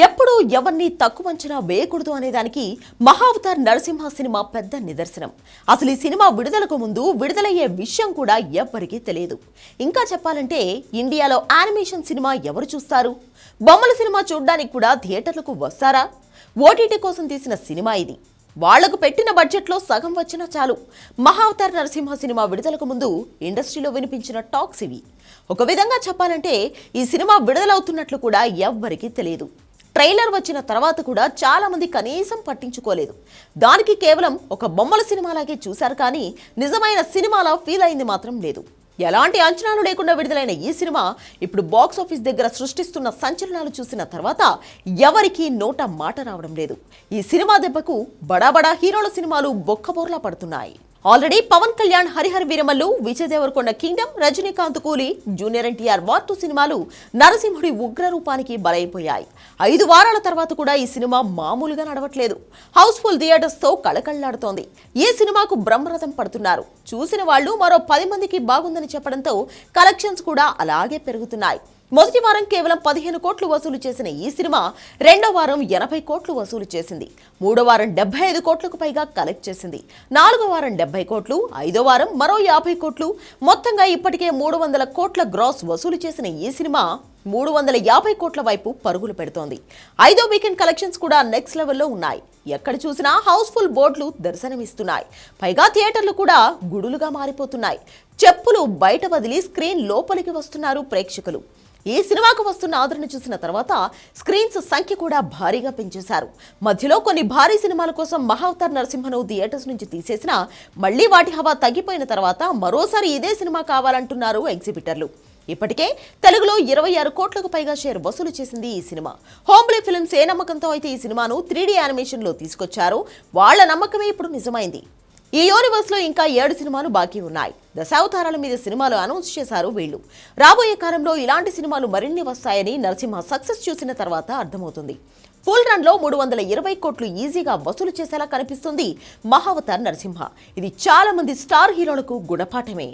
ఎప్పుడూ ఎవరిని తక్కువ అంచనా వేయకూడదు అనేదానికి మహావతార్ నరసింహ సినిమా పెద్ద నిదర్శనం. అసలు ఈ సినిమా విడుదలకు ముందు విడుదలయ్యే విషయం కూడా ఎవ్వరికీ తెలియదు. ఇంకా చెప్పాలంటే ఇండియాలో యానిమేషన్ సినిమా ఎవరు చూస్తారు? బొమ్మల సినిమా చూడడానికి కూడా థియేటర్లకు వస్తారా? ఓటీటీ కోసం తీసిన సినిమా ఇది. వాళ్ళకు పెట్టిన బడ్జెట్లో సగం వచ్చినా చాలు. మహావతార్ నరసింహ సినిమా విడుదలకు ముందు ఇండస్ట్రీలో వినిపించిన టాక్స్ ఇవి. ఒక విధంగా చెప్పాలంటే ఈ సినిమా విడుదలవుతున్నట్లు కూడా ఎవ్వరికీ తెలియదు. ట్రైలర్ వచ్చిన తర్వాత కూడా చాలామంది కనీసం పట్టించుకోలేదు. దానికి కేవలం ఒక బొమ్మల సినిమాలాగే చూశారు కానీ నిజమైన సినిమాలా ఫీల్ అయింది మాత్రం లేదు. ఎలాంటి అంచనాలు లేకుండా విడుదలైన ఈ సినిమా ఇప్పుడు బాక్స్ ఆఫీస్ దగ్గర సృష్టిస్తున్న సంచలనాలు చూసిన తర్వాత ఎవరికీ నోట మాట రావడం లేదు. ఈ సినిమా దెబ్బకు బడా బడా హీరోల సినిమాలు బొక్కబోర్లా పడుతున్నాయి. Already Pawan Kalyan Harihara Veeramallu Vijay Deverakonda kingdom Rajinikanth Coolie junior NTR war two సినిమాలు నరసింహుడి ఉగ్ర రూపానికి బలైపోయాయి. ఐదు వారాల తర్వాత కూడా ఈ సినిమా మామూలుగా నడవట్లేదు. హౌస్ఫుల్ థియేటర్స్తో కళకళలాడుతోంది కళకళ్ళాడుతోంది. ఈ సినిమాకు బ్రహ్మరథం పడుతున్నారు? చూసిన వాళ్ళు మరో పది మందికి బాగుందని చెప్పడంతో కలెక్షన్స్ కూడా అలాగే పెరుగుతున్నాయి. మొదటి వారం కేవలం పదిహేను కోట్లు వసూలు చేసిన ఈ సినిమా రెండో వారం ఎనభై కోట్లు వసూలు చేసింది. మూడో వారం డెబ్బై ఐదు కోట్లకు పైగా కలెక్ట్ చేసింది. నాలుగో వారం డెబ్బై కోట్లు ఐదో వారం మరో యాభై కోట్లు. మొత్తంగా ఇప్పటికే మూడు వందల కోట్ల గ్రాస్ వసూలు చేసిన ఈ సినిమా మూడు వందల యాభై కోట్ల వైపు పరుగులు పెడుతోంది. ఐదో వీకెండ్ కలెక్షన్స్ కూడా నెక్స్ట్ లెవెల్లో ఉన్నాయి. ఎక్కడ చూసినా హౌస్ఫుల్ బోర్డులు దర్శనమిస్తున్నాయి. పైగా థియేటర్లు కూడా గుడులుగా మారిపోతున్నాయి. చెప్పులు బయట వదిలి స్క్రీన్ లోపలికి వస్తున్నారు ప్రేక్షకులు. ఈ సినిమాకు వస్తున్న ఆదరణ చూసిన తర్వాత స్క్రీన్స్ సంఖ్య కూడా భారీగా పెంచేశారు. మధ్యలో కొన్ని భారీ సినిమాల కోసం మహావతార్ నరసింహను థియేటర్స్ నుంచి తీసేసినా మళ్ళీ వాటి హవా తగ్గిపోయిన తర్వాత మరోసారి ఇదే సినిమా కావాలంటున్నారు ఎగ్జిబిటర్లు. ఇప్పటికే తెలుగులో ఇరవై ఆరు కోట్లకు పైగా షేర్ వసూలు చేసింది ఈ సినిమా. హోమ్లీ ఫిల్మ్స్ ఏ నమ్మకంతో అయితే ఈ సినిమాను త్రీడీ యానిమేషన్లో తీసుకొచ్చారో వాళ్ళ నమ్మకమే ఇప్పుడు నిజమైంది. ఈ యూనివర్స్లో ఇంకా ఏడు సినిమాలు బాకీ ఉన్నాయి. దశావతారాల మీద సినిమాలు అనౌన్స్ చేశారు వీళ్ళు. రాబోయే కాలంలో ఇలాంటి సినిమాలు మరిన్ని వస్తాయని నరసింహ సక్సెస్ చూసిన తర్వాత అర్థమవుతుంది. ఫుల్ రన్లో మూడు వందల ఇరవై కోట్లు ఈజీగా వసూలు చేసేలా కనిపిస్తుంది మహావతార్ నరసింహ. ఇది చాలా మంది స్టార్ హీరోలకు గుణపాఠమే.